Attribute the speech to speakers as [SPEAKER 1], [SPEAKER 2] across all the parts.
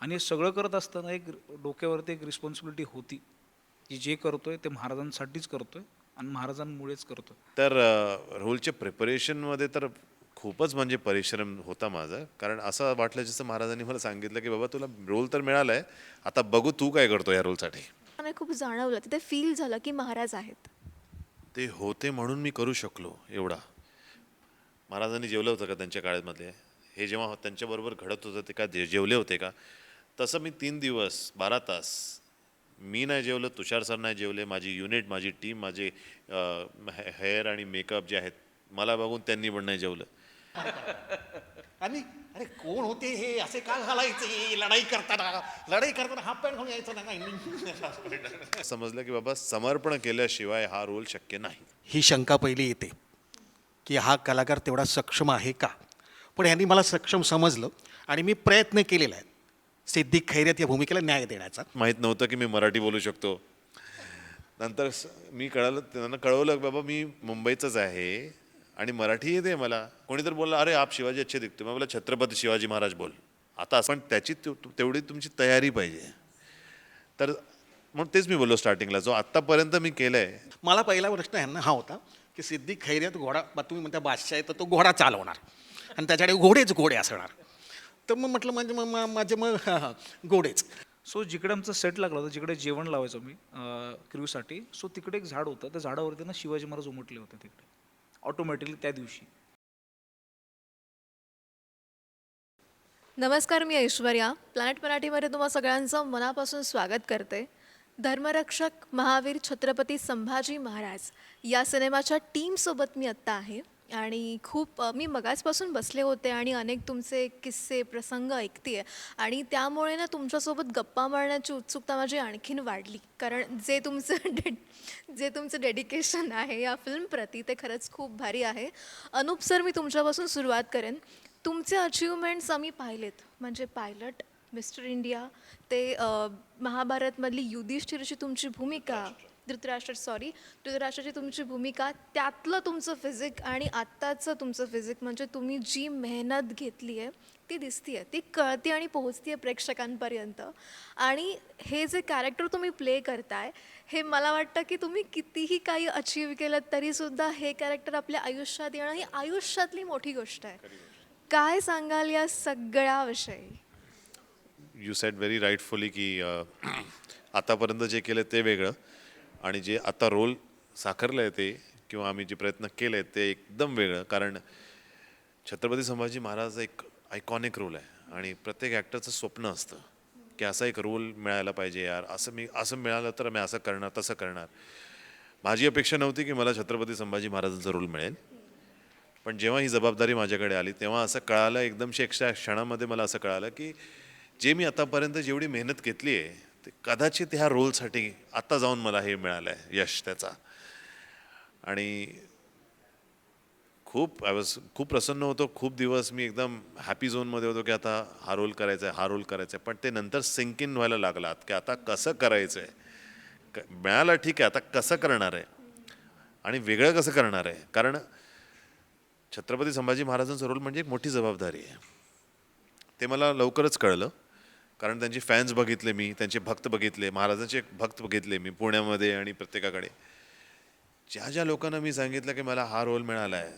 [SPEAKER 1] आणि हे सगळं करत असताना एक डोक्यावरती एक रिस्पॉन्सिबिलिटी होती की जे करतोय ते महाराजांसाठीच करतोय आणि महाराजांमुळेच करतोय.
[SPEAKER 2] तर अ, रोलच्या प्रिपरेशनमध्ये तर खूपच म्हणजे परिश्रम होता माझा. कारण असं वाटलं जसं महाराजांनी मला सांगितलं की बाबा तुला रोल तर मिळाला आहे आता बघू तू काय करतो या रोलसाठी.
[SPEAKER 3] मला खूप जाणवलं तिथे फील झालं की महाराज आहेत.
[SPEAKER 2] ते होते म्हणून मी करू शकलो एवढा. महाराजांनी जेवलं होतं का त्यांच्या काळामधले? हे जेव्हा त्यांच्याबरोबर घडत होतं ते का जेवले होते का? तसं मी तीन दिवस बारा तास मी नाही जेवलं तुषार सर नाही जेवले माझी युनिट माझी टीम माझे हेअर आणि मेकअप जे आहेत मला बघून त्यांनी पण नाही जेवलं.
[SPEAKER 4] आणि अरे कोण होते हे? असे का घालायचे? लढाई करताना लढाई करताना हाफ पॅन्ट घालून यायचं ना काही
[SPEAKER 2] समजलं की बाबा समर्पण केल्याशिवाय हा रोल शक्य नाही.
[SPEAKER 4] ही शंका पहिली येते की हा कलाकार तेवढा सक्षम आहे का? पण ह्यांनी मला सक्षम समजलं आणि मी प्रयत्न केलेला आहे सिद्दीक खैरियत या भूमिकेला न्याय देण्याचा.
[SPEAKER 2] माहीत नव्हतं की मी मराठी बोलू शकतो. नंतर स- मी कळालं त्यांना कळवलं की बाबा मी मुंबईचंच आहे आणि मराठी येते मला. कोणी तर बोललं अरे आप शिवाजी अच्छे दिखते. मग मला छत्रपती शिवाजी महाराज बोल. आता पण त्याची तेव- तेवढी तुमची तयारी पाहिजे. तर मग तेच मी बोललो स्टार्टिंगला जो आत्तापर्यंत मी केलं आहे
[SPEAKER 4] मला पहिला प्रश्न ह्यांना हा होता की सिद्दीक खैरियत घोडा बा तुम्ही म्हणता बादशाह आहे तर तो घोडा चालवणार. आणि त्याच्याकडे घोडेच घोडे असणार. तर मग म्हटलं म्हणजे मग मा- माझे मग हा, हा, घोडेच
[SPEAKER 1] सो जिकडे आमचा सेट लागला होता जिकडे जेवण लावायचो मी क्रूसाठी सो तिकडे एक झाड होतं. त्या झाडावरती ना शिवाजी महाराज उमटले होते तिकडे. ऑटोमॅटिकली त्या दिवशी.
[SPEAKER 3] नमस्कार मी ऐश्वर्या. प्लॅनेट मराठीमध्ये तुम्हा सगळ्यांचं मनापासून स्वागत करते. धर्मरक्षक महावीर छत्रपती संभाजी महाराज या सिनेमाच्या टीमसोबत मी आत्ता आहे. आणि खूप मी मगाचपासून बसले होते आणि अनेक तुमचे किस्से प्रसंग ऐकते आणि त्यामुळे ना तुमच्यासोबत गप्पा मारण्याची उत्सुकता माझी आणखीन वाढली. कारण जे तुमचं डे जे तुमचं डेडिकेशन आहे या फिल्मप्रती ते खरंच खूप भारी आहे. अनुप सर मी तुमच्यापासून सुरुवात करेन. तुमचे अचिव्हमेंट्स आम्ही पाहिलेत. म्हणजे पायलट मिस्टर इंडिया ते महाभारतमधली युधिष्ठिरची तुमची भूमिका धृतराष्ट्र सॉरी धृतराष्ट्राची तुमची भूमिका त्यातलं तुमचं फिजिक आणि आत्ताचं तुमचं फिजिक म्हणजे तुम्ही जी मेहनत घेतली आहे ती दिसती आहे ती कळते आणि पोहोचते आहे प्रेक्षकांपर्यंत. आणि हे जे कॅरेक्टर तुम्ही प्ले करताय हे मला वाटतं की तुम्ही कितीही काही अचीव केलं तरीसुद्धा हे कॅरेक्टर आपल्या आयुष्यात येणं ही आयुष्यातली मोठी गोष्ट आहे. काय सांगाल या सगळ्याविषयी?
[SPEAKER 2] यू सेट व्हेरी राईटफुली की आतापर्यंत जे केलं ते वेगळं. आणि जे आता रोल साकारलं आहे ते किंवा आम्ही जे प्रयत्न केले आहेत ते एकदम वेगळं. कारण छत्रपती संभाजी महाराज एक आयकॉनिक रोल आहे आणि प्रत्येक ॲक्टरचं स्वप्न असतं की असा एक रोल मिळायला पाहिजे यार. असं मी असं मिळालं तर मी असं करणार तसं करणार. माझी अपेक्षा नव्हती की मला छत्रपती संभाजी महाराजांचा रोल मिळेल. पण जेव्हा ही जबाबदारी माझ्याकडे आली तेव्हा असं कळालं एकदम शेक्षा क्षणामध्ये मला असं कळालं की जे मी आतापर्यंत जेवढी मेहनत घेतली आहे ते कदाचित ह्या रोलसाठी आत्ता जाऊन मला हे मिळालं आहे यश त्याचा. आणि खूप आय वॉज खूप प्रसन्न होतो. खूप दिवस मी एकदम हॅपी झोनमध्ये होतो की आता हा रोल करायचा आहे हा रोल करायचा आहे पण ते नंतर सिंक इन व्हायला लागलात की आता कसं करायचं आहे क मिळालं ठीक आहे आता कसं करणार आहे आणि वेगळं कसं करणार आहे कारण छत्रपती संभाजी महाराजांचा रोल म्हणजे एक मोठी जबाबदारी आहे. ते मला लवकरच कळलं. कारण त्यांचे फॅन्स बघितले मी त्यांचे भक्त बघितले महाराजांचे भक्त बघितले मी पुण्यामध्ये आणि प्रत्येकाकडे. ज्या ज्या लोकांना मी सांगितलं की मला हा रोल मिळाला आहे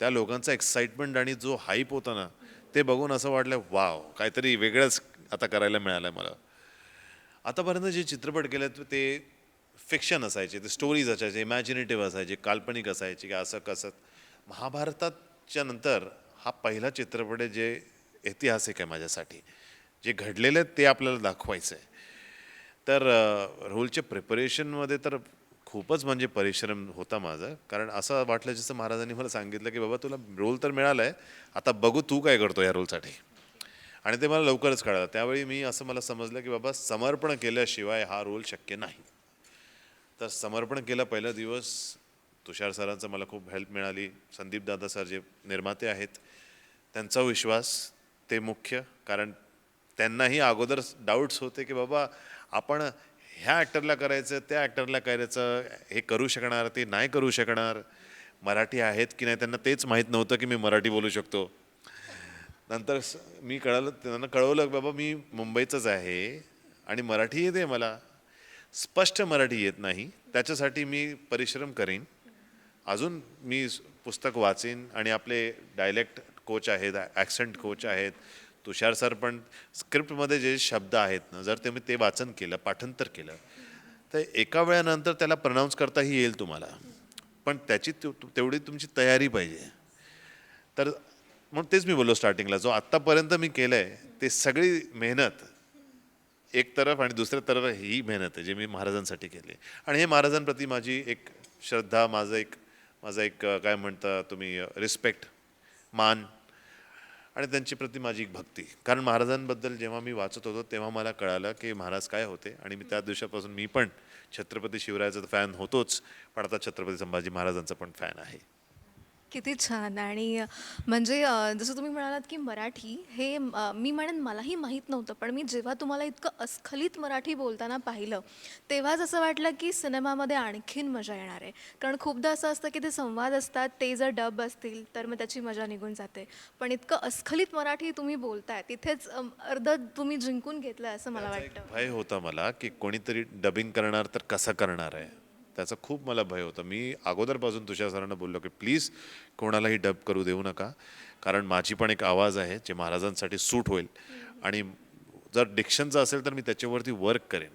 [SPEAKER 2] त्या लोकांचा एक्साइटमेंट आणि जो हाईप होता ना ते बघून असं वाटलं वाव काहीतरी वेगळंच आता करायला मिळालं आहे मला. आतापर्यंत जे चित्रपट केले ते फिक्शन असायचे ते स्टोरीज असायचे इमॅजिनेटिव्ह असायचे काल्पनिक असायचे की असं कसं. महाभारताच्या नंतर हा पहिला चित्रपट आहे जे ऐतिहासिक आहे माझ्यासाठी. जे घडलेलं आहे ते आपल्याला दाखवायचं आहे तर रोलच्या प्रिपरेशनमध्ये तर खूपच म्हणजे परिश्रम होता माझा. कारण असं वाटलं जसं महाराजांनी मला सांगितलं की बाबा तुला रोल तर मिळाला आहे आता बघू तू काय करतो या रोलसाठी. आणि ते मला लवकरच कळलं. त्यावेळी मी असं मला समजलं की बाबा समर्पण केल्याशिवाय हा रोल शक्य नाही. तर समर्पण केलं पहिला दिवस. तुषार सरांचं मला खूप हेल्प मिळाली. संदीप दादा सर जे निर्माते आहेत त्यांचा विश्वास ते मुख्य. कारण त्यांनाही अगोदर डाऊट्स होते की बाबा आपण ह्या ॲक्टरला करायचं त्या ॲक्टरला करायचं हे करू शकणार ते नाही करू शकणार. मराठी आहेत की नाही त्यांना तेच माहीत नव्हतं की मी मराठी बोलू शकतो. नंतर स- मी कळलं त्यांना कळवलं की बाबा मी मुंबईचंच आहे आणि मराठी येते मला. स्पष्ट मराठी येत नाही. त्याच्यासाठी मी परिश्रम करीन. अजून मी पुस्तक वाचेन आणि आपले डायलेक्ट कोच आहेत ॲक्सेंट कोच आहेत तुषार सर पण स्क्रिप्टमध्ये जे शब्द आहेत ना जर तुम्ही ते वाचन केलं पाठांतर केलं तर एका वेळानंतर त्याला प्रनाऊन्स करताही येईल तुम्हाला. पण त्याची तेवढी तुमची तयारी पाहिजे. तर म्हणून तेच मी बोललो स्टार्टिंगला जो आत्तापर्यंत मी केलं आहे ते सगळी मेहनत एक तरफ आणि दुसऱ्या तरफ ही मेहनत आहे जी मी महाराजांसाठी केली. आणि हे महाराजांप्रती माझी एक श्रद्धा माझं एक माझं एक काय म्हणता तुम्ही रिस्पेक्ट मान. आणि त्यांची प्रति माझी एक भक्ती. कारण महाराजांबद्दल जेव्हा मी वाचत होतो तेव्हा मला कळालं की महाराज काय होते. आणि मी त्या दिवसापासून मी पण छत्रपती शिवरायाचा फॅन होतोच. पण आता छत्रपती संभाजी महाराजांचा पण फॅन आहे.
[SPEAKER 3] किती छान. आणि म्हणजे अ, जसं तुम्ही म्हणालात की मराठी हे अ, मी म्हणेन मलाही माहीत नव्हतं पण मी जेव्हा तुम्हाला इतकं अस्खलित मराठी बोलताना पाहिलं तेव्हाच असं वाटलं की सिनेमामध्ये आणखीन मजा येणार आहे. कारण खूपदा असं असतं की ते संवाद असतात ते जर डब असतील तर मग त्याची मजा निघून जाते. पण इतकं अस्खलित मराठी तुम्ही बोलताय तिथेच अम, अर्ध तुम्ही जिंकून घेतलं असं मला वाटतं.
[SPEAKER 2] भय होता मला की कोणीतरी डबिंग करणार तर कसं करणार आहे? त्याचा खूप मला भय होता. मी अगोदरपासून तुषार सरांना बोललो की प्लीज कोणालाही डब करू देऊ नका कारण माझी पण एक आवाज आहे जे महाराजांसाठी सूट होईल. आणि जर डिक्शनचं असेल तर मी त्याच्यावरती वर्क करेन.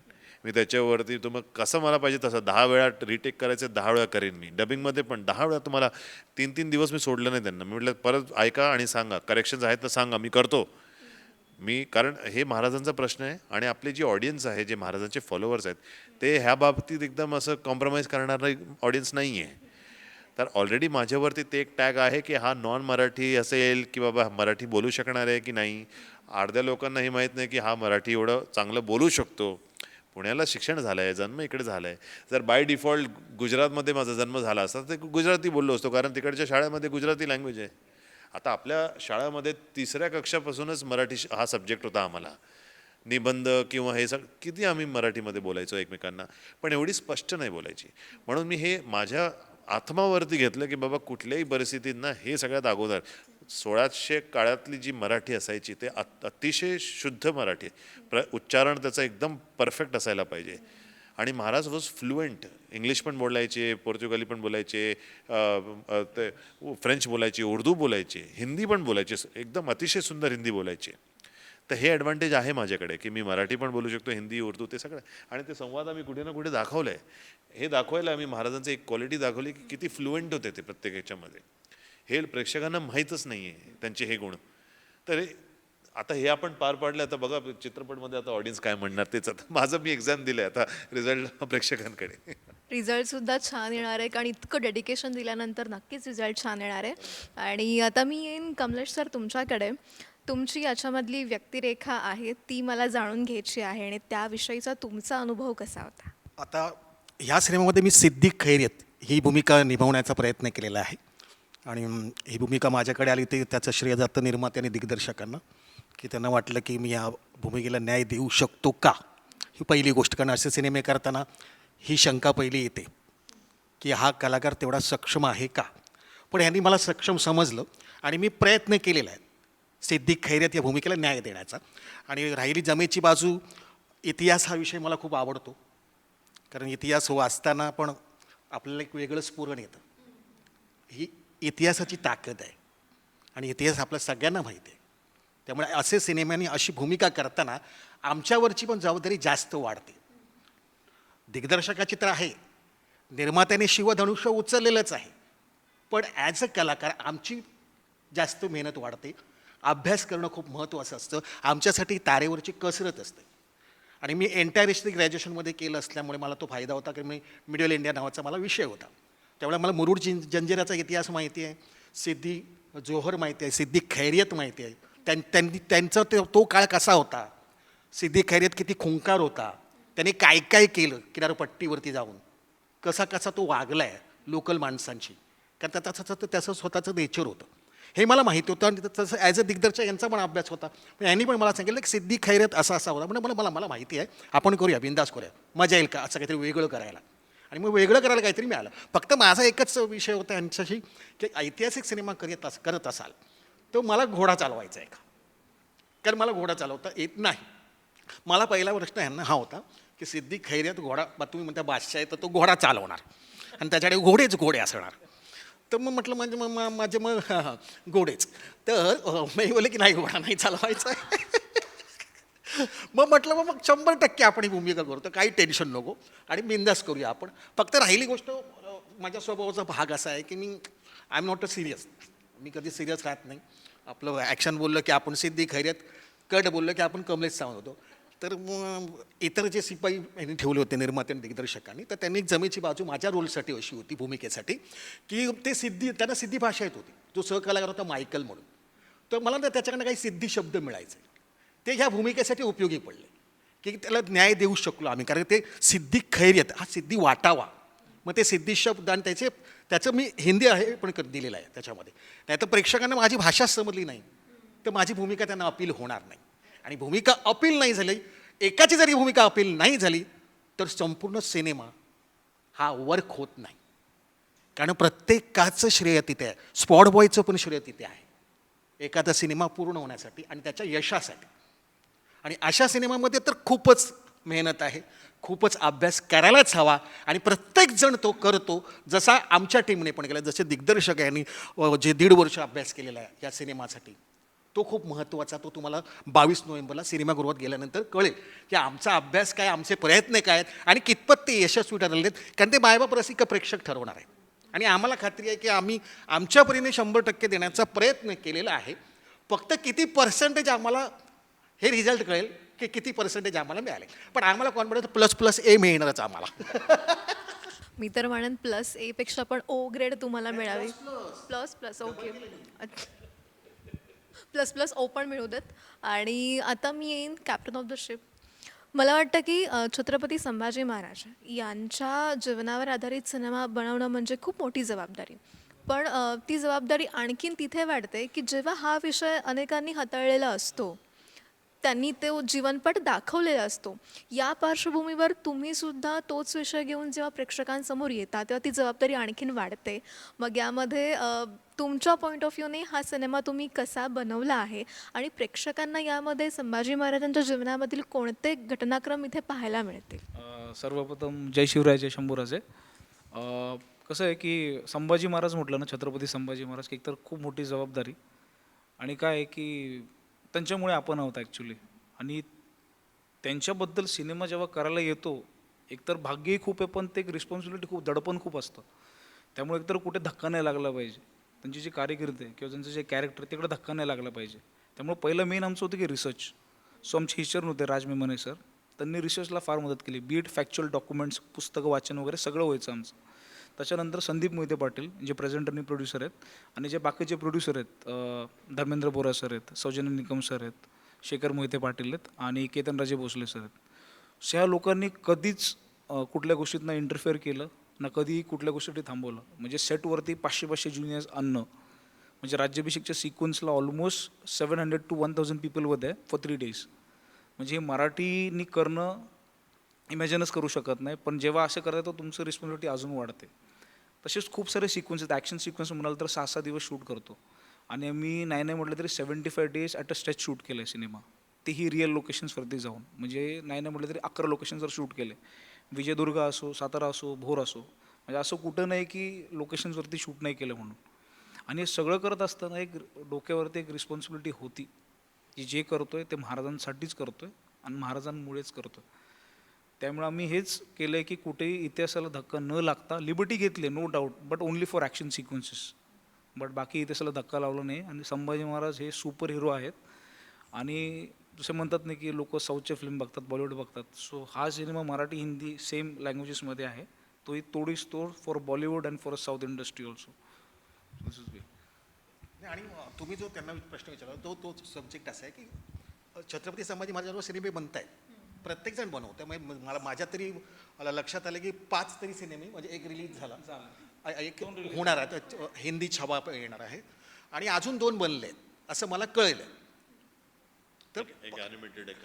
[SPEAKER 2] मी त्याच्यावरती तुम्हाला कसं मला पाहिजे तसं दहा वेळा रिटेक करायचं दहा वेळा करेन मी. डबिंगमध्ये पण दहा वेळा तुम्हाला तीन तीन दिवस मी सोडलं नाही त्यांना. मी म्हटलं परत ऐका आणि सांगा. करेक्शन्स आहेत तर सांगा. मी करतो. मी कारण हे महाराजांचा प्रश्न आहे आणि आपली जी ऑडियन्स आहे जे महाराजांचे फॉलोअर्स आहेत ते ह्या बाबतीत एकदम असं कॉम्प्रोमाइज करणारं ऑडियन्स नाही आहे तर ऑलरेडी माझ्यावरती ते एक टॅग आहे की हा नॉन मराठी असेल की बाबा मराठी बोलू शकणार आहे की नाही? अर्ध्या लोकांना हे माहीत नाही की हा मराठी एवढं चांगलं बोलू शकतो. पुण्याला शिक्षण झालं आहे जन्म इकडे झाला आहे जर बाय डिफॉल्ट गुजरातमध्ये माझा जन्म झाला असता तर गुजराती बोललो असतो कारण तिकडच्या शाळेमध्ये गुजराती लँग्वेज आहे. आता आपल्या शाळेमध्ये तिसऱ्या कक्षापासूनच मराठी श- हा सब्जेक्ट होता आम्हाला. निबंध किंवा हे सग किती आम्ही मराठीमध्ये बोलायचो एकमेकांना पण एवढी स्पष्ट नाही बोलायची. म्हणून मी हे माझ्या आत्मावरती घेतलं की बाबा कुठल्याही परिस्थितींना हे सगळ्यात अगोदर सोळाशे काळातली जी मराठी असायची ते अतिशय शुद्ध मराठी प्र उच्चारण त्याचं एकदम परफेक्ट असायला पाहिजे. आणि महाराज वॉज फ्लुएंट इंग्लिश पण बोलायचे पोर्तुगाली पण बोलायचे ते फ्रेंच बोलायचे उर्दू बोलायचे हिंदी पण बोलायचे एकदम अतिशय सुंदर हिंदी बोलायचे. तर हे ॲडव्हान्टेज आहे माझ्याकडे की मी मराठी पण बोलू शकतो हिंदी उर्दू ते सगळं. आणि ते संवाद आम्ही कुठे ना कुठे दाखवलं आहे हे दाखवायला आम्ही महाराजांची एक क्वालिटी दाखवली की किती फ्लुएंट होते ते प्रत्येक याच्यामध्ये. हे प्रेक्षकांना माहीतच नाही आहे त्यांचे हे गुण. तर आता हे आपण पार पाडले आता बघा चित्रपटमध्ये आता ऑडियन्स काय म्हणणार तेच आता. माझं मी एक्झाम दिलं आता रिझल्ट प्रेक्षकांकडे.
[SPEAKER 3] रिझल्ट सुद्धा छान येणार आहे कारण इतकं डेडिकेशन दिल्यानंतर नक्कीच रिझल्ट छान येणार आहे. आणि आता मी येईन कमलेश सर तुमच्याकडे. तुमची याच्यामधली व्यक्तिरेखा आहे ती मला जाणून घ्यायची आहे आणि त्याविषयीचा तुमचा अनुभव कसा होता?
[SPEAKER 4] आता ह्या सिनेमामध्ये मी सिद्दीक खैरियत ही भूमिका निभावण्याचा प्रयत्न केलेला आहे. आणि ही भूमिका माझ्याकडे आली ते त्याचं श्रेय जातं निर्माते आणि दिग्दर्शकांना. की त्यांना वाटलं की मी या भूमिकेला न्याय देऊ शकतो का? ही पहिली गोष्ट. कारण असे सिनेमे करताना ही शंका पहिली येते की हा कलाकार तेवढा सक्षम आहे का? पण ह्यांनी मला सक्षम समजलं आणि मी प्रयत्न केलेला आहे सिद्धिक खैरियत या भूमिकेला न्याय देण्याचा. आणि राहिली जमेची बाजू इतिहास हा विषय मला खूप आवडतो. कारण इतिहास वाचताना पण आपल्याला एक वेगळं स्फुरण येतं. ही इतिहासाची ताकद आहे. आणि इतिहास आपल्या सगळ्यांना माहिती आहे. त्यामुळे असे सिनेमांनी अशी भूमिका करताना आमच्यावरची पण जबाबदारी जास्त वाढते. दिग्दर्शकाची तर आहे. निर्मात्याने शिवधनुष्य उचललेलंच आहे. पण ॲज अ कलाकार आमची जास्त मेहनत वाढते. अभ्यास करणं खूप महत्त्वाचं असतं. आमच्यासाठी तारेवरची कसरत असते. आणि मी एंटायर हिस्ट्री ग्रॅज्युएशनमध्ये केलं असल्यामुळे मला तो फायदा होता की मी मिडल इंडिया नावाचा मला विषय होता. त्यामुळे मला मुरुड जिं जंजिराचा इतिहास माहिती आहे. सिद्धी जोहर माहिती आहे. सिद्धी खैरियत माहिती आहे. त्यां त्यांनी त्यांचा तो तो काळ कसा होता? सिद्धी खैरियत किती खुंकार होता. त्यांनी काय काय केलं किनारपट्टीवरती जाऊन? कसा कसा तो वागला आहे लोकल माणसांशी? कारण त्याचा तर त्याचं स्वतःचं नेचर होतं. हे मला माहिती होतं आणि तसं ॲज अ दिग्दर्शक यांचा पण अभ्यास होता. पण यांनी पण मला सांगितलं की सिद्धी खैरत असा असा होता. म्हणजे मला मला मला माहिती आहे. आपण करूया बिंदास करूया. मजा येईल का असं काहीतरी वेगळं करायला? आणि मग वेगळं करायला काहीतरी मिळालं. फक्त माझा एकच विषय होता यांच्याशी की ऐतिहासिक सिनेमा करत अस करत असाल. तो मला घोडा चालवायचा आहे का? कारण मला घोडा चालवता येत नाही. मला पहिला प्रश्न ह्यांना हा होता की सिद्धी खैर्यात घोडा बा तुम्ही म्हणता बादशाह आहे तर तो घोडा चालवणार. आणि त्याच्याकडे घोडेच घोडे असणार. तर मग म्हटलं म्हणजे मग मा- माझे मग म्हणजे घोडेच. तर मी बोलले की नाही घोडा नाही चालवायचा आहे. मग म्हटलं मग मग शंभर टक्के आपण ही भूमिका करतो काही टेन्शन नको. आणि बिंदास करूया आपण. फक्त राहिली गोष्ट माझ्या स्वभावाचा भाग असा आहे की मी I am not a serious मी कधी सिरियस राहत नाही. आपलं ॲक्शन बोललं की आपण सिद्धी खैऱ्यात कट बोललं की आपण कमलेश सावंत होतो. तर मग इतर जे सिपाही यांनी ठेवले होते निर्माते आणि दिग्दर्शकांनी तर त्यांनी जमेची बाजू माझ्या रोलसाठी अशी होती भूमिकेसाठी की ते सिद्धी त्यांना सिद्धी भाषा येत होती. जो सहकलाकार होता मायकल म्हणून. तर मला ना त्याच्याकडनं काही सिद्धी शब्द मिळायचे. ते ह्या भूमिकेसाठी उपयोगी पडले. की त्याला न्याय देऊ शकलो आम्ही. कारण ते सिद्धी खैर्यत हा सिद्धी वाटावा. मग ते सिद्धी शब्द आणि त्याचे त्याचं मी हिंदी आहे पण क- दिलेलं आहे त्याच्यामध्ये. नाही तर प्रेक्षकांना माझी भाषाच समजली नाही तर माझी भूमिका त्यांना अपील होणार नाही. आणि भूमिका अपील नाही झाली एकाची जरी भूमिका अपील नाही झाली तर संपूर्ण सिनेमा हा वर्क होत नाही. कारण प्रत्येकाचं श्रेय तिथे आहे. स्पॉट बॉयचं पण श्रेय तिथे आहे. एखादा सिनेमा पूर्ण होण्यासाठी आणि त्याच्या यशासाठी. आणि अशा सिनेमामध्ये तर खूपच मेहनत आहे. खूपच अभ्यास करायलाच हवा. आणि प्रत्येकजण तो करतो. जसा आमच्या टीमने पण केला जसे दिग्दर्शक यांनी जे दीड वर्ष अभ्यास केलेला आहे या सिनेमासाठी तो खूप महत्त्वाचा तो तुम्हाला बावीस नोव्हेंबरला सिनेमागृहात गेल्यानंतर कळेल की आमचा अभ्यास काय आमचे प्रयत्न काय आहेत आणि कितपत ते यशस्वी ठरलेले आहेत कारण ते मायबाप रसिक प्रेक्षक ठरवणार आहे आणि आम्हाला खात्री आहे की आम्ही आमच्या परीने शंभर टक्के देण्याचा प्रयत्न केलेला आहे. फक्त किती पर्सेंटेज आम्हाला हे रिझल्ट कळेल? की किती पर्सेंटेज आम्हाला मिळाले. पण आम्हाला कॉन्फिडन्स प्लस प्लस ए मिळणारच आम्हाला.
[SPEAKER 3] मी तर म्हणेन प्लस ए पेक्षा पण ओ ग्रेड तुम्हाला मिळावी. Plus plus okay plus plus O पण मिळू देत. आणि आता मी येईन कॅप्टन ऑफ द शिप मला वाटतं की छत्रपती संभाजी महाराज यांच्या जीवनावर आधारित सिनेमा बनवणं म्हणजे खूप मोठी जबाबदारी. पण ती जबाबदारी आणखीन तिथे वाढते की जेव्हा हा विषय अनेकांनी हाताळलेला असतो त्यांनी तो जीवनपट दाखवलेला असतो. या पार्श्वभूमीवर तुम्ही सुद्धा तोच विषय घेऊन जेव्हा प्रेक्षकांसमोर येता तेव्हा ती जबाबदारी आणखीन वाढते. मग यामध्ये तुमच्या पॉईंट ऑफ व्ह्यूने हा सिनेमा तुम्ही कसा बनवला आहे? आणि प्रेक्षकांना यामध्ये संभाजी महाराजांच्या जीवनामधील कोणते घटनाक्रम इथे पाहायला मिळतील?
[SPEAKER 1] सर्वप्रथम जय शिवराय जय शंभूराजे. कसं आहे की संभाजी महाराज म्हटलं ना छत्रपती संभाजी महाराज की एकतर खूप मोठी जबाबदारी. आणि काय आहे की त्यांच्यामुळे आपण आहोत ॲक्च्युली आणि त्यांच्याबद्दल सिनेमा जेव्हा करायला येतो एकतर भाग्यही खूप आहे पण ते एक रिस्पॉन्सिबिलिटी खूप दडपण खूप असतं. त्यामुळे एकतर कुठे धक्का नाही लागला पाहिजे. त्यांची जी कारकिर्दी आहे किंवा त्यांचं जे कॅरेक्टर तिकडे धक्का नाही लागला पाहिजे. त्यामुळे पहिलं मेन आमचं होतं की रिसर्च सो आमचे हिचर होते राज मेमने सर त्यांनी रिसर्चला फार मदत केली. बीट फॅक्च्युअल डॉक्युमेंट्स पुस्तकं वाचन वगैरे सगळं व्हायचं आमचं. त्याच्यानंतर संदीप मोहिते पाटील जे प्रेझेंटर आणि प्रोड्युसर आहेत. आणि जे बाकीचे प्रोड्युसर आहेत धर्मेंद्र बोरा सर आहेत सौजन्य निकम सर आहेत शेखर मोहिते पाटील आहेत आणि केतनराजे भोसले सर आहेत. ह्या लोकांनी कधीच कुठल्या गोष्टीत इंटरफेअर केलं ना कधीही कुठल्या गोष्टीसाठी थांबवलं. म्हणजे सेटवरती पाचशे पाचशे ज्युनियर्स आणणं म्हणजे राज्याभिषेकच्या सिक्वन्सला almost seven hundred to one thousand people होते फॉर थ्री डेज म्हणजे हे मराठीनी करणं इमॅजिनच करू शकत नाही पण जेव्हा असं करता तर तुमचं रिस्पॉन्सिबिलिटी अजून वाढते. तसेच खूप सारे सिक्वन्स आहेत. ॲक्शन सिक्वन्स म्हणाल तर सहा सहा दिवस शूट करतो. आणि मी नाही नाही म्हटलं तरी seventy five days at a stretch shoot केलं आहे सिनेमा तेही रिअल लोकेशन्सवरती जाऊन. म्हणजे नाही नाही म्हटलं तरी अकरा लोकेशन्सवर शूट केले विजयदुर्ग असो सातारा असो भोर असो. म्हणजे असं कुठं नाही की लोकेशन्सवरती शूट नाही केलं म्हणून. आणि हे सगळं करत असताना एक डोक्यावरती एक रिस्पॉन्सिबिलिटी होती. की जे आहे ते महाराजांसाठीच करतो आहे आणि महाराजांमुळेच करतो आहे त्यामुळे आम्ही हेच केलं आहे की कुठेही इतिहासाला धक्का न लागता लिबर्टी घेतली no doubt but only for action sequences but बाकी इतिहासाला धक्का लावला नाही. आणि संभाजी महाराज हे सुपर हिरो आहेत. आणि जसे म्हणतात नाही की लोक साऊथचे फिल्म बघतात बॉलिवूड बघतात. सो हा सिनेमा मराठी हिंदी सेम लँग्वेजेसमध्ये आहे. तोही तोडी तोड for Bollywood and for south industry also this is
[SPEAKER 4] नाही, आणि तुम्ही जो त्यांना प्रश्न विचारला तो तो सब्जेक्ट असा आहे की छत्रपती संभाजी महाराजांवर सिनेमे बनत आहेत प्रत्येकजण बनवतो त्यामुळे म- मला माझ्या तरी मला लक्षात आलं की पाच तरी सिनेमे म्हणजे एक रिलीज झाला. एक होणार आहे. हिंदी छवा येणार आहे. आणि अजून दोन बनले आहेत. असं मला कळलं. तर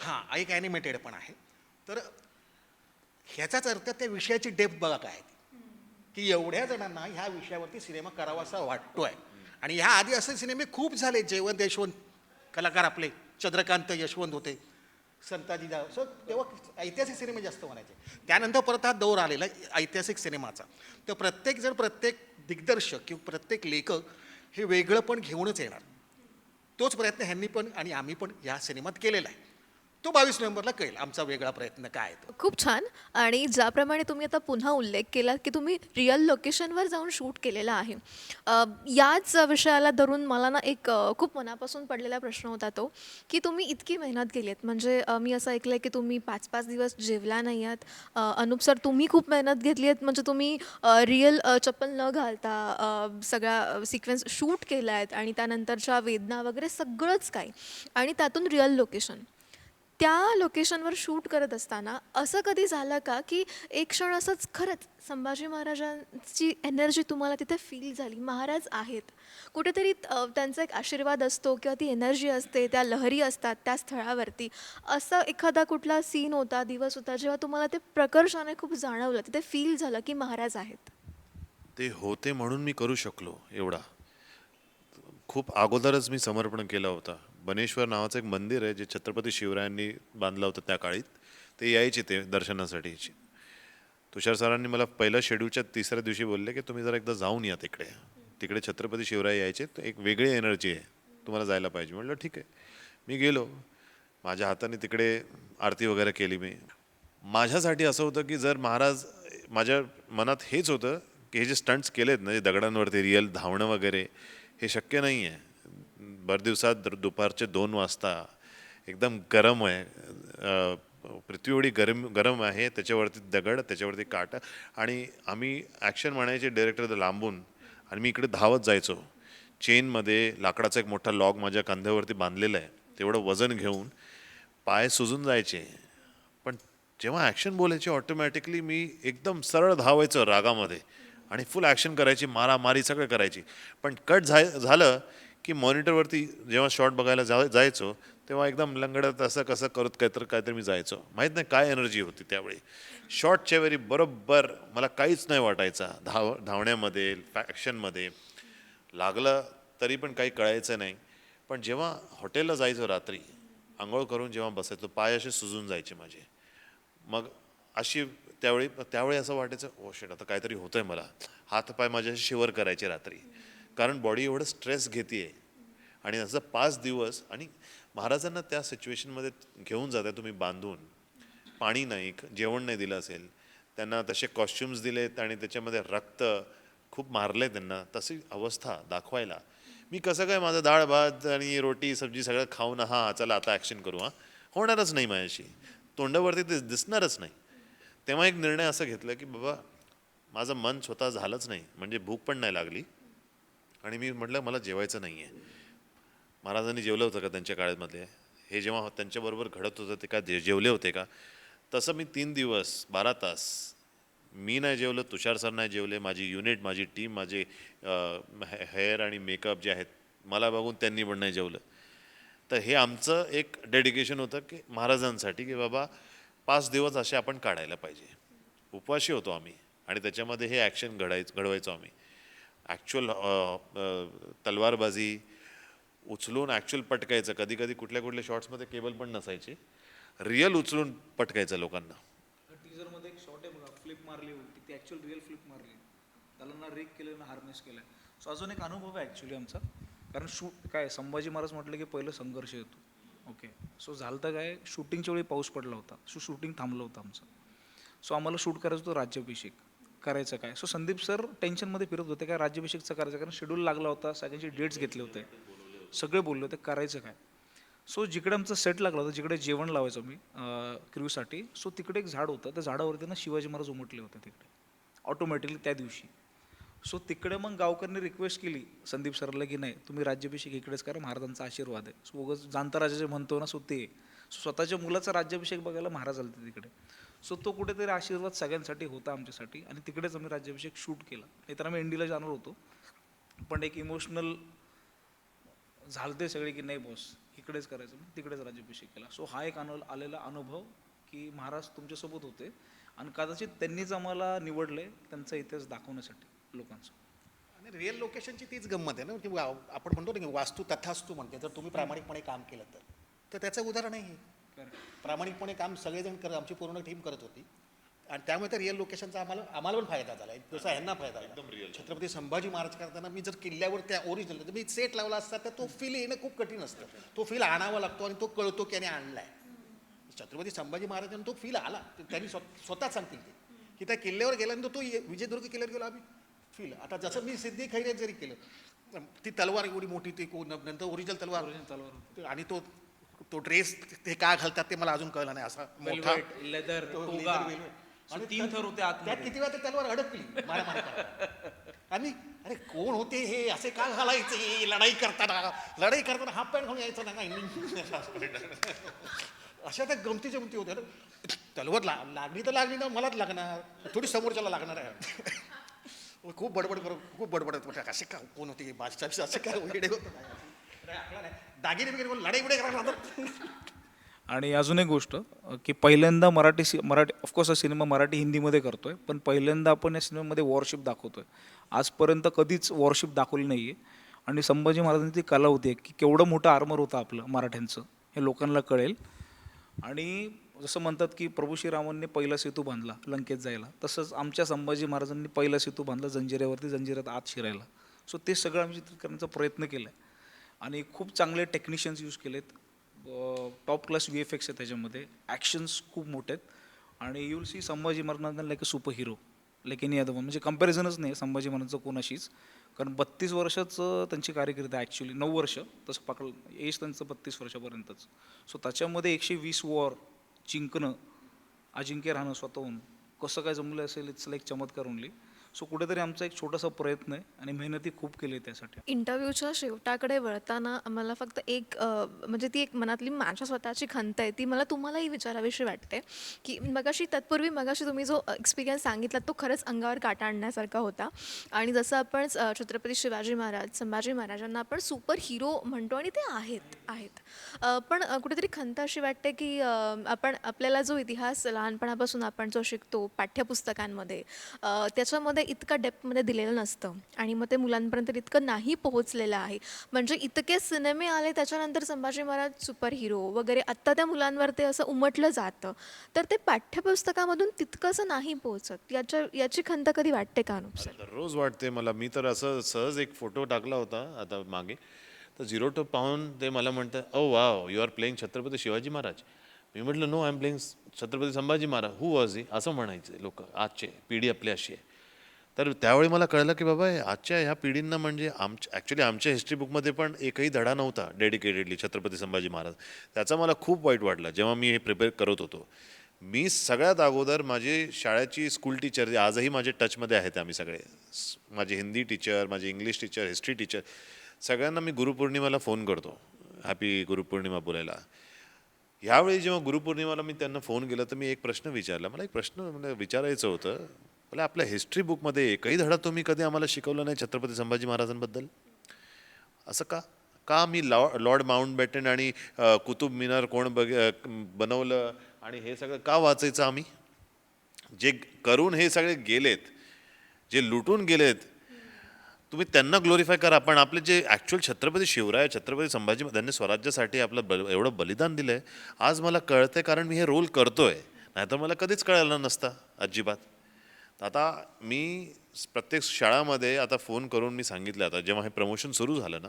[SPEAKER 4] हां एक ॲनिमेटेड पण आहे. तर ह्याचाच अर्थ त्या विषयाची डेप्थ बघा काय. की एवढ्या जणांना ह्या विषयावरती सिनेमा करावासा वाटतोय. आणि ह्या आधी असे सिनेमे खूप झाले. जयवंत यशवंत कलाकार आपले चंद्रकांत यशवंत होते. संताजी जाव सो तेव्हा ऐतिहासिक सिनेमे जास्त म्हणायचे. त्यानंतर परत हा दौर आलेला आहे ऐतिहासिक सिनेमाचा. तर प्रत्येक जण प्रत्येक दिग्दर्शक किंवा प्रत्येक लेखक हे वेगळं पण घेऊनच येणार. तोच प्रयत्न ह्यांनी पण आणि आम्ही पण ह्या सिनेमात केलेला आहे. तो बावीस नोव्हेंबरला कळेल आमचा वेगळा प्रयत्न काय तो.
[SPEAKER 3] खूप छान. आणि ज्याप्रमाणे तुम्ही आता पुन्हा उल्लेख केला की तुम्ही रिअल लोकेशनवर जाऊन शूट केलेला आहे. अ, याच विषयाला धरून मला ना एक अ, खूप मनापासून पडलेला प्रश्न होता तो की तुम्ही इतकी मेहनत केली आहेत. म्हणजे अ, मी असं ऐकलं आहे की तुम्ही पाच पाच दिवस जेवला नाही आहात. अ, अनुप सर तुम्ही खूप मेहनत घेतली आहेत. म्हणजे तुम्ही रिअल चप्पल न घालता अ, सगळा सिक्वेन्स शूट केला आहेत आणि त्यानंतरच्या वेदना वगैरे सगळंच काही. आणि त्यातून रिअल लोकेशन त्या लोकेशनवर शूट करत असताना असं कधी झालं का की एक क्षण असंच खरंच संभाजी महाराजांची एनर्जी तुम्हाला तिथे फील झाली? महाराज आहेत. कुठेतरी त्यांचा एक आशीर्वाद असतो किंवा ती एनर्जी असते त्या लहरी असतात त्या स्थळावरती. असं एखादा कुठला सीन होता दिवस होता जेव्हा तुम्हाला ते प्रकर्षाने खूप जाणवलं तिथे फील झालं की महाराज आहेत?
[SPEAKER 2] ते होते म्हणून मी करू शकलो एवढा. खूप अगोदरच मी समर्पण केलं होतं. बनेश्वर नावाचं एक मंदिर आहे जे छत्रपती शिवरायांनी बांधलं होतं त्या काळीत. ते यायचे ते दर्शनासाठी तुषार सरांनी मला पहिल्या शेड्यूलच्या तिसऱ्या दिवशी बोलले की तुम्ही जरा एकदा जाऊन या तिकडे. तिकडे छत्रपती शिवराय यायचे तर एक वेगळी एनर्जी आहे. तुम्हाला जायला पाहिजे. म्हटलं ठीक आहे. मी गेलो. माझ्या हाताने तिकडे आरती वगैरे केली मी. माझ्यासाठी असं होतं की जर महाराज माझ्या मनात हेच होतं की हे जे स्टंट्स केलेत ना जे दगडांवरती रिअल धावणं वगैरे हे शक्य नाही आहे भरदिवसात दुपारचे दोन वाजता एकदम गरम आहे. पृथ्वी एवढी गरम गरम आहे त्याच्यावरती दगड त्याच्यावरती काटा आणि आम्ही ॲक्शन म्हणायचे डिरेक्टर लांबून आणि मी इकडे धावत जायचो. चेनमध्ये लाकडाचा एक मोठा लॉग माझ्या कांद्यावरती बांधलेला आहे. तेवढं वजन घेऊन पाय सुजून जायचे. पण जेव्हा ॲक्शन बोलायची ऑटोमॅटिकली मी एकदम सरळ धावायचं रागामध्ये आणि फुल ॲक्शन करायची मारामारी सगळं करायची. पण कट झाय झालं की मॉनिटरवरती जेव्हा शॉट बघायला जा जायचो तेव्हा एकदम लंगडत असं कसं करत काहीतरी काहीतरी मी जायचो. माहीत नाही काय एनर्जी होती त्यावेळी. शॉटच्या वेळी बरोबर मला काहीच नाही वाटायचा. धाव धावण्यामध्ये ॲक्शनमध्ये लागलं तरी पण काही कळायचं नाही. पण जेव्हा हॉटेलला जायचो रात्री आंघोळ करून जेव्हा बसायचो पाय असे सुजून जायचे माझे. मग अशी त्यावेळी त्यावेळी असं वाटायचं ओ शेट आता काहीतरी होतं आहे मला. हातपाय माझ्याशी असे शिवर करायचे रात्री. कारण बॉडी एवढं स्ट्रेस घेते आणि असं पाच दिवस आणि महाराजांना त्या सिच्युएशनमध्ये घेऊन जाता तुम्ही बांधून. पाणी नाही जेवण नाही दिलं असेल. त्यांना तसे कॉस्ट्युम्स दिलेत आणि त्याच्यामध्ये रक्त खूप मारले त्यांना. तशी अवस्था दाखवायला. मी कसं काय माझं डाळ भात आणि रोटी सब्जी सगळं खाऊन हां चला आता ॲक्शन करू हां. होणारच नाही माझ्याशी. तोंडावरती ते दिसणारच नाही. तेव्हा एक निर्णय असं घेतला की बाबा माझं मन स्वतः झालंच नाही. म्हणजे भूक पण नाही लागली. आणि मी म्हटलं मला जेवायचं नाही आहे महाराजांनी जेवलं होतं का त्यांच्या काळामध्ये हे जेव्हा त्यांच्याबरोबर घडत होतं ते का जे- जेवले होते का? तसं मी तीन दिवस बारा तास मी नाही जेवलं तुषार सर नाही जेवले माझी युनिट माझी टीम माझे हेअर आणि मेकअप जे आहेत मला बघून त्यांनी पण नाही जेवलं. तर हे आमचं एक डेडिकेशन होतं की महाराजांसाठी की बाबा पाच दिवस असे आपण काढायला पाहिजे. उपवाशी होतो आम्ही आणि त्याच्यामध्ये हे ॲक्शन घडायचं घडवायचो आम्ही. ॲक्च्युअल uh, uh, तलवारबाजी उचलून ॲक्च्युअल पटकायचं. कधी कधी कुठल्या कुठल्या शॉट्समध्ये केबल पण नसायची. रिअल उचलून पटकायचं लोकांना.
[SPEAKER 1] टीजरमध्ये एक शॉट आहे बघा फ्लिप मारली होती. ती ॲक्च्युअल रिअल फ्लिप मारली. त्याला ना रेक केलं ना हार्नेस केलं. सो अजून एक अनुभव आहे ॲक्च्युली आमचा. कारण शूट काय संभाजी महाराज म्हटलं की पहिलं संघर्ष येतो. ओके सो झालं तर काय? शूटिंगच्या वेळी पाऊस पडला होता. सो शूटिंग थांबलं होतं आमचं. सो आम्हाला शूट करायचं होतं राज्याभिषेक. करायचं काय? सो संदीप सर टेन्शनमध्ये फिरत होते. काय राज्याभिषेकचं करायचं? कारण शेड्यूल लागला होता. सगळ्यांचे डेट्स घेतले होते. सगळे बोलले होते करायचं काय? सो जिकडे आमचं सेट लागला होता जिकडे जेवण लावायचं मी क्र्यूसाठी सो तिकडे एक झाड होतं. त्या झाडावरती ना शिवाजी महाराज उमटले होते तिकडे. ऑटोमॅटिकली त्या दिवशी. सो तिकडे मग गावकरने रिक्वेस्ट केली संदीप सरला की नाही तुम्ही राज्याभिषेक इकडेच करा महाराजांचा आशीर्वाद आहे. सो उगाच जाणता राजा जे म्हणतो ना सो ते. सो स्वतःच्या मुलाचा राज्याभिषेक बघायला महाराज आले तिकडे. सो तो कुठेतरी आशीर्वाद सगळ्यांसाठी होता आमच्यासाठी आणि तिकडेच आम्ही राज्याभिषेक शूट केला. नाहीतर आम्ही एंडीला जाणार होतो. पण एक इमोशनल झालते सगळे की नाही बॉस इकडेच करायचं तिकडेच राज्याभिषेक केला. सो हा एक अनु आलेला अनुभव की महाराज तुमच्यासोबत होते आणि कदाचित त्यांनीच आम्हाला निवडले त्यांचा इतिहास दाखवण्यासाठी लोकांचा.
[SPEAKER 4] रिअल लोकेशनची तीच गंमत आहे ना की वा- आपण म्हणतो ना की वास्तू तथास्तू म्हणते. जर तुम्ही प्रामाणिकपणे काम केलं तर. तर त्याचं उदाहरण आहे प्रामाणिकपणे काम सगळेजण करत आमची पूर्ण टीम करत होती. आणि त्यामुळे त्या रिअल लोकेशनचा आम्हाला आम्हाला पण फायदा झाला. जसा ह्यांना फायदा झाला. छत्रपती संभाजी महाराज करताना मी जर किल्ल्यावर त्या ओरिजिनल मी सेट लावला असता तर तो फील येणं खूप कठीण असतं. तो फील आणावा लागतो आणि तो कळतो की याने आणलाय. छत्रपती संभाजी महाराजांना तो फील आला. त्यांनी स्व- स्वतः सांगतील ते. की त्या किल्ल्यावर गेल्यानंतर तो विजयदुर्ग किल्ल्यावर गेला आम्ही. फील आता जसं मी सिद्धी खैरे जरी केलं ती तलवार एवढी मोठी ती नंतर ओरिजिनल तलवार. आणि तो तो ड्रेस ते का घालतात ते मला अजून कळलं नाही असा मोठा
[SPEAKER 1] लेदर
[SPEAKER 4] तो
[SPEAKER 1] टोगा.
[SPEAKER 4] leather velvet.
[SPEAKER 1] आणि तीन थर होते
[SPEAKER 4] त्यात किती वेळा ते तलवार अडकली मारामारी करताना. आणि अरे कोण होते हे? असे का घालायचे? लढाई करताना. लढाई करताना हाफ पॅन्ट घालून यायचं ना नाही अशा त्या गमती जमती होत्या. ना. तलवार ला लागली तर लागली ना मलाच लागणार. थोडी समोरच्याला लागणार आहे. खूप बडबड करू खूप बडबड होत. असे का कोण होते? बादशाह असे काय वेडे होत? दागिने वगैरे लढाई करायला लागतात.
[SPEAKER 1] आणि अजून एक गोष्ट की पहिल्यांदा मराठी सि मराठी ऑफकोर्स हा सिनेमा मराठी हिंदीमध्ये करतोय पण पहिल्यांदा आपण या सिनेमामध्ये वॉरशिप दाखवतोय. आजपर्यंत कधीच वॉरशिप दाखवली नाही आहे आणि संभाजी महाराजांची ती कला होती की केवढं मोठं आर्मर होतं आपलं मराठ्यांचं हे लोकांना कळेल. आणि जसं म्हणतात की प्रभू श्रीरामांनी पहिला सेतू बांधला लंकेत जायला तसंच आमच्या संभाजी महाराजांनी पहिला सेतू बांधला जंजिऱ्यावरती जंजिऱ्यात आत शिरायला. सो ते सगळं आम्ही चित्रित करण्याचा प्रयत्न केला आहे आणि खूप चांगले टेक्निशियन्स यूज केलेत. Top class V F X आहे त्याच्यामध्ये. ॲक्शन्स खूप मोठे आहेत आणि यू विल सी संभाजी महाराजांना like a superhero like any other म्हणजे कम्पॅरिझनच नाही संभाजी महाराजांचं कोणाशीच. कारण बत्तीस वर्षाचं त्यांची कार्यकिर्द आहे ॲक्च्युली नऊ वर्ष. तसं पकड एज त्यांचं बत्तीस वर्षापर्यंतच. सो त्याच्यामध्ये एकशे वीस वॉर जिंकणं अजिंक्य राहणं स्वतःहून. कसं काय जमलं असेल इट्स लाईक चमत्कार ओनली सो कुठेतरी आमचा एक छोटासा प्रयत्न आहे आणि मेहनती खूप केली त्यासाठी.
[SPEAKER 3] इंटरव्ह्यूच्या शेवटाकडे वळताना मला फक्त एक म्हणजे ती एक मनातली माझ्या स्वतःची खंत आहे. ती मला तुम्हालाही विचारावीशी वाटते की मगाशी तत्पूर्वी मगाशी तुम्ही जो एक्सपिरियन्स सांगितला तो खरंच अंगावर काटा आणण्यासारखा होता. आणि जसं आपण छत्रपती शिवाजी महाराज संभाजी महाराजांना आपण सुपर हिरो म्हणतो आणि ते आहेत आहेत. पण कुठेतरी खंत अशी वाटते की आपण आपल्याला जो इतिहास लहानपणापासून आपण जो शिकतो पाठ्यपुस्तकांमध्ये त्याच्यामध्ये इतका डेप्थमध्ये दिलेलं नसतं. आणि मग ते मुलांपर्यंत इतकं नाही पोहोचलेलं आहे. म्हणजे इतके सिनेमे आले त्याच्यानंतर संभाजी महाराज सुपर हिरो वगैरे आत्ता त्या मुलांवर ते असं उमटलं जातं. तर ते पाठ्यपुस्तकामधून तितकंसं नाही पोहोचत. याच्या याची खंत कधी वाटते का अनुप
[SPEAKER 2] रोज वाटते. मला मी तर असं सहज एक फोटो टाकला होता आता मागे. तर झिरो टू पाहून ते मला म्हणतात ओ wow you are playing Chhatrapati Shivaji Maharaj. मी म्हटलं no I am playing Chhatrapati Sambhaji Maharaj. Who was he असं म्हणायचे लोक. आजचे पिढी आपली अशी आहे. तर त्यावेळी मला कळलं की बाबा हे आजच्या ह्या पिढींना म्हणजे आमच्या ॲक्च्युली आमच्या हिस्ट्री बुकमध्ये पण एकही धडा नव्हता डेडिकेटेडली छत्रपती संभाजी महाराज. त्याचा मला खूप वाईट वाटला जेव्हा मी हे प्रिपेअर करत होतो. मी सगळ्यात अगोदर माझी शाळेची स्कूल टीचर जे आजही माझे टचमध्ये आहेत आम्ही सगळे. माझे हिंदी टीचर माझे इंग्लिश टीचर हिस्ट्री टीचर सगळ्यांना मी गुरुपौर्णिमेला फोन करतो. हॅपी गुरुपौर्णिमा बोलायला. ह्यावेळी जेव्हा गुरुपौर्णिमाला मी त्यांना फोन केला तर मी एक प्रश्न विचारला. मला एक प्रश्न म्हणजे विचारायचं होतं मला आपल्या हिस्ट्री बुकमध्ये एकही धडा तुम्ही कधी आम्हाला शिकवलं नाही छत्रपती संभाजी महाराजांबद्दल? असं का? का मी लॉ लॉर्ड माउंटबॅटन आणि कुतुब मिनार कोण बघ बनवलं आणि हे सगळं का वाचायचं आम्ही? जे करून हे सगळे गेलेत जे लुटून गेलेत तुम्ही त्यांना ग्लोरीफाय करा. पण आपले जे ॲक्च्युअल छत्रपती शिवराय छत्रपती संभाजी त्यांनी स्वराज्यासाठी आपलं बल एवढं बलिदान दिलं आहे आज मला कळतंय कारण मी हे रोल करतो आहे नाहीतर मला कधीच कळलं नसतं अजिबात. आता मी प्रत्येक शाळामध्ये आता फोन करून मी सांगितलं आता जेव्हा हे प्रमोशन सुरू झालं ना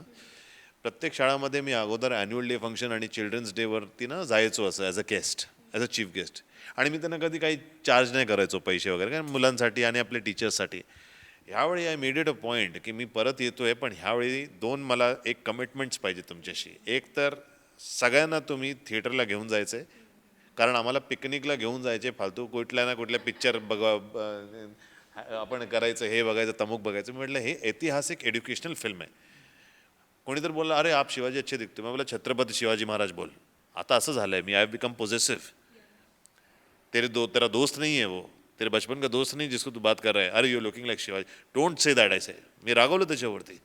[SPEAKER 2] प्रत्येक शाळामध्ये मी अगोदर ॲन्युअल डे फंक्शन आणि चिल्ड्रन्स डेवरती ना जायचो असं as a guest as a chief guest आणि मी त्यांना कधी काही चार्ज नाही करायचो पैसे वगैरे कारण मुलांसाठी आणि आपल्या टीचर्ससाठी ह्यावेळी I made it a point की मी परत येतो आहे पण ह्यावेळी दोन मला एक कमिटमेंट्स पाहिजे तुमच्याशी. एक तर सगळ्यांना तुम्ही थिएटरला घेऊन जायचं आहे कारण आम्हाला पिकनिकला घेऊन जायचे फालतू कुठल्या ना कुठल्या पिक्चर बघा आपण करायचं हे बघायचं तमुक बघायचं. म्हटलं हे ऐतिहासिक एज्युकेशनल फिल्म आहे. कोणी तर बोलला अरे आप शिवाजी अच्छे दिखते. मग बोला छत्रपती शिवाजी महाराज बोल. आता असं झालंय मी आय बिकम पॉझिटिव्ह तेरे दो तेरा दोस्त नहीं आहे वो. तेरे बचपन का दोस्त नहीं जिसको तू बात कर रहा है. अरे you looking like Shivaji. Don't say that I say मी रागवलं त्याच्यावरती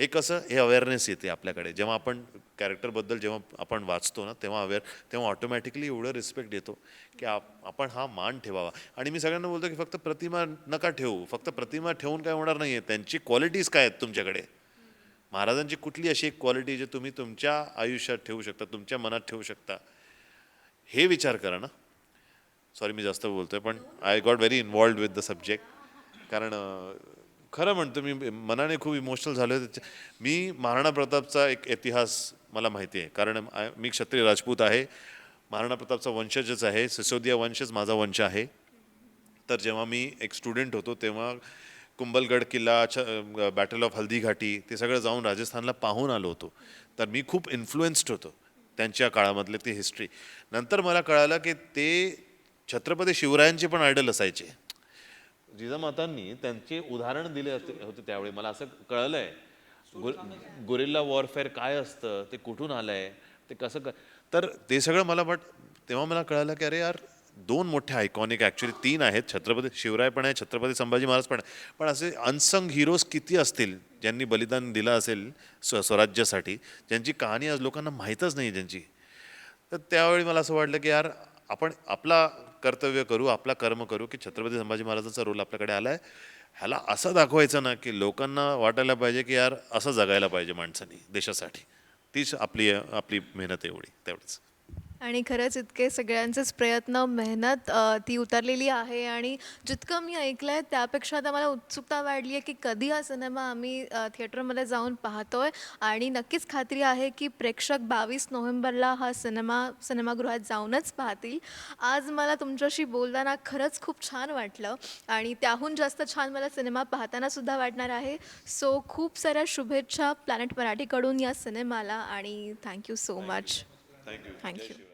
[SPEAKER 2] हे कसं? हे अवेअरनेस येते आपल्याकडे. जेव्हा आपण कॅरेक्टरबद्दल जेव्हा आपण वाचतो ना तेव्हा अवेअर तेव्हा ऑटोमॅटिकली एवढं रिस्पेक्ट येतो की आप आपण हा मान ठेवावा. आणि मी सगळ्यांना बोलतो की फक्त प्रतिमा नका ठेवू. फक्त प्रतिमा ठेवून काय होणार नाही आहे त्यांची क्वालिटीज काय आहेत तुमच्याकडे? महाराजांची कुठली अशी एक क्वालिटी जे तुम्ही तुमच्या आयुष्यात ठेवू शकता तुमच्या मनात ठेवू शकता? हे विचार करा ना. सॉरी मी जास्त बोलतो आहे पण I got very involved with the subject कारण खरं म्हणतो मी मनाने खूप इमोशनल झालो मी महाराणा प्रतापचा एक इतिहास मला माहिती आहे. कारण मी क्षत्रिय राजपूत आहे. महाराणा प्रतापचा वंशजच आहे. सिसोदिया वंशच माझा वंश आहे. तर जेव्हा मी एक स्टुडंट होतो तेव्हा कुंभलगड किल्ला छ बॅटल ऑफ हल्दी घाटी ते सगळं जाऊन राजस्थानला पाहून आलो होतो. तर मी खूप इन्फ्लुएन्स्ड होतो त्यांच्या काळामधले ते हिस्ट्री नंतर मला कळालं की ते छत्रपती शिवरायांचे पण आयडल असायचे. जिजामातांनी त्यांचे उदाहरण दिले असते होते त्यावेळी. मला असं कळलं आहे गु गुरिल्ला वॉरफेअर काय असतं? ते कुठून आलं आहे ते कसं क तर ते सगळं मला वाट तेव्हा मला कळालं की अरे यार दोन मोठे आयकॉनिक ॲक्च्युली तीन आहेत. छत्रपती शिवराय पण आहे छत्रपती संभाजी महाराज पण आहे. पण असे अनसंग हिरोज किती असतील ज्यांनी बलिदान दिलं असेल स्व स्वराज्यासाठी? ज्यांची कहाणी आज लोकांना माहीतच नाही ज्यांची. तर त्यावेळी मला असं वाटलं की यार आपण आपला कर्तव्य करू आपला कर्म करू की छत्रपती संभाजी महाराजांचा रोल आपल्याकडे आला आहे ह्याला असं दाखवायचं ना की लोकांना वाटायला पाहिजे की यार असं जगायला पाहिजे माणसांनी देशासाठी. तीच आपली आपली मेहनत एवढी तेवढीच.
[SPEAKER 3] आणि खरंच इतके सगळ्यांचेच प्रयत्न मेहनत अ, ती उतरलेली आहे. आणि जितकं मी ऐकलं आहे त्यापेक्षा आता मला उत्सुकता वाढली आहे की कधी हा सिनेमा आम्ही अ, थिएटरमध्ये जाऊन पाहतोय. आणि नक्कीच खात्री आहे की प्रेक्षक बावीस नोव्हेंबरला हा सिनेमा सिनेमागृहात जाऊनच पाहतील. आज मला तुमच्याशी बोलताना खरंच खूप छान वाटलं. आणि त्याहून जास्त छान मला सिनेमा पाहताना सुद्धा वाटणार आहे. सो खूप साऱ्या शुभेच्छा प्लॅनेट मराठीकडून या सिनेमाला. आणि thank you so much.
[SPEAKER 2] Thank you
[SPEAKER 3] thank you.